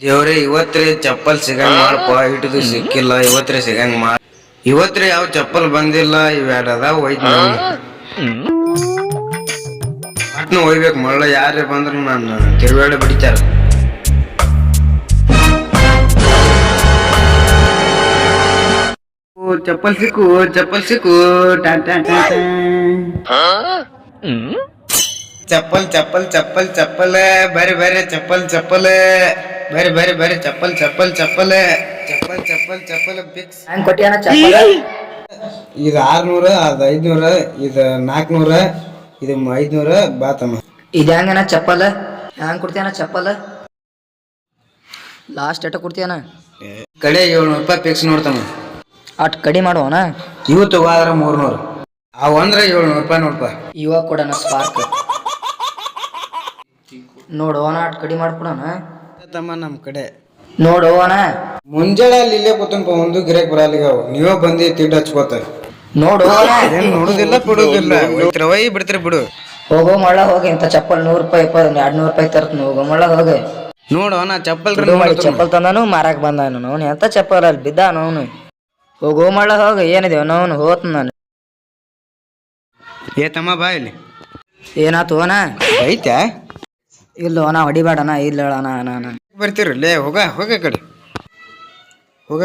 ದೇವ್ರೆ ಇವತ್ರಿ ಚಪ್ಪಲ್ ಸಿಗಂಗ್ ಮಾಡಪ್ಪ ಇಟದು ಸಿಕ್ಕಿಲ್ಲ ಇವತ್ರಿ ಸಿಗಂಗ್ ಮಾಡ ಇವತ್ರಿ ಯಾವ ಚಪ್ಪಲ್ ಬಂದಿಲ್ಲ ಇವೆರಡದ ಹೋಯ್ತು ನಾನು ಅಟ್ನು ಹೋಗ್ಬೇಕು ಮಳ್ಳ ಯಾರೇ ಬಂದ್ರು ನಾನು ತಿರುವಾಡ ಬಿಡಿತಾರ ಚಪ್ಪಲ್ ಸಿಕ್ಕು ಚಪ್ಪಲ್ ಸಿಕ್ಕು ಟಾ ಟಾ ಹ್ಮ್ ಚಪ್ಪಲ್ ಚಪ್ಪಲ್ ಚಪ್ಪಲ್ ಚಪ್ಪಲ್ ಬರಿ ಬರಿ ಚಪ್ಪಲ್ ಚಪ್ಪಲ್. ಬರಿ ಬರಿ ಬರಿ ಚಪ್ಪಲ್ ಚಪ್ಪಲ್ ಚಪ್ಪಲ್. ಚಪ್ಪಲ್ ಚಪ್ಪಲ್ ಚಪ್ಪಲ್ ಫಿಕ್ಸ್ ಹಂಗ್ ಕೊಟ್ಟಿಯನ ಚಪ್ಪಲ? ಇದು ಆರ್ನೂರ ಅದು ಐದ್ನೂರ ಇದು ನಾಲ್ಕುನೂರ ಇದು ಐದ್ನೂರ ಬಾತಮ್ಮ. ಇದು ಹೆಂಗನ ಚಪ್ಪಲ? ಹ್ಯಾಂಗ್ ಕೊಡ್ತೀಯನ ಚಪ್ಪಲ? ಲಾಸ್ಟ್ ಎಟ ಕೊಡ್ತೀಯನ ಕಡೆ ಏಳ್ನೂರು ರೂಪಾಯಿ ಫಿಕ್ಸ್ ನೋಡ್ತಾನೆ ಅಟ್ ಕಡಿ ಮಾಡುವನಾ ಇವು ತಗೋದ್ರ ಮೂರ್ನೂರು. ಅವು ಅಂದ್ರೆ ಏಳ್ನೂರು ರೂಪಾಯಿ ನೋಡ್ಪ. ಇವಾಗ ಕೊಡೋಣ ಸ್ಪಾರ್ಕ್ ನೋಡುವನ ಅಟ್ ಕಡಿ ಮಾಡ್ಕೊಡೋಣ. ತಮ್ಮ ನಮ್ಮ ಕಡೆ. ನೋಡುವನ ಮುಂಜಾನೆ ಅಲ್ಲಿ ಇಲ್ಲೇ ಕೂತನಪ್ಪ ಒಂದು ಗಿರಾಕ್ ಬರಲ್ಲ ಅವು. ನೀವೇ ಬಂದು ತಿಂಡಿ ಹಚ್ಕೋತ. ಏನ್ ನೋಡುದಿಲ್ಲ ಬಿಡುದಿಲ್ಲ. ಹೋಯ್ತಿರ ಒಯ್ ಬಿಡ್ತೀರ ಬಿಡು. ಹೋಗೋ ಮಳ್ಳ ಹೋಗಿ ಇಂಥ ಚಪ್ಪಲ್ ನೂರು ರೂಪಾಯಿ ಇಪ್ಪ ಎರಡ್ ನೂರು ರೂಪಾಯಿ ತರ್ತೀನಿ ಹೋಗೋ ಮಳ್ಳ ಹೋಗಿ. ನೋಡು ನಾ ಚಪ್ಪಲ್ ಮಾಡಿ ಚಪ್ಪಲ್ ತಂದನು ಮಾರಾಕ್ ಬಂದಾನು. ಅವನು ಎಂತ ಚಪ್ಪಲ್ ಅಲ್ಲಿ ಬಿದ್ದಾನು ಅವನು. ಹೋಗೋ ಮಳ್ಳ ಹೋಗ ಏನಿದೆ ಅವನು ಹೋತ್ ನಾನು. ಏ ತಮ್ಮ ಬಾ ಇಲ್ಲಿ. ಏನಾತು ಓನಾ ಐತ್ಯಾ? ಇಲ್ಲ ನಾ ಹೊಡಿಬೇಡಣ ಇಲ್ಲ ಅಣ್ಣ ಅಣ್ಣ ಬರ್ತೀರಿ ಲೇ ಹೋಗ ಹೋಗ ಕಡೆ. ಹೋಗ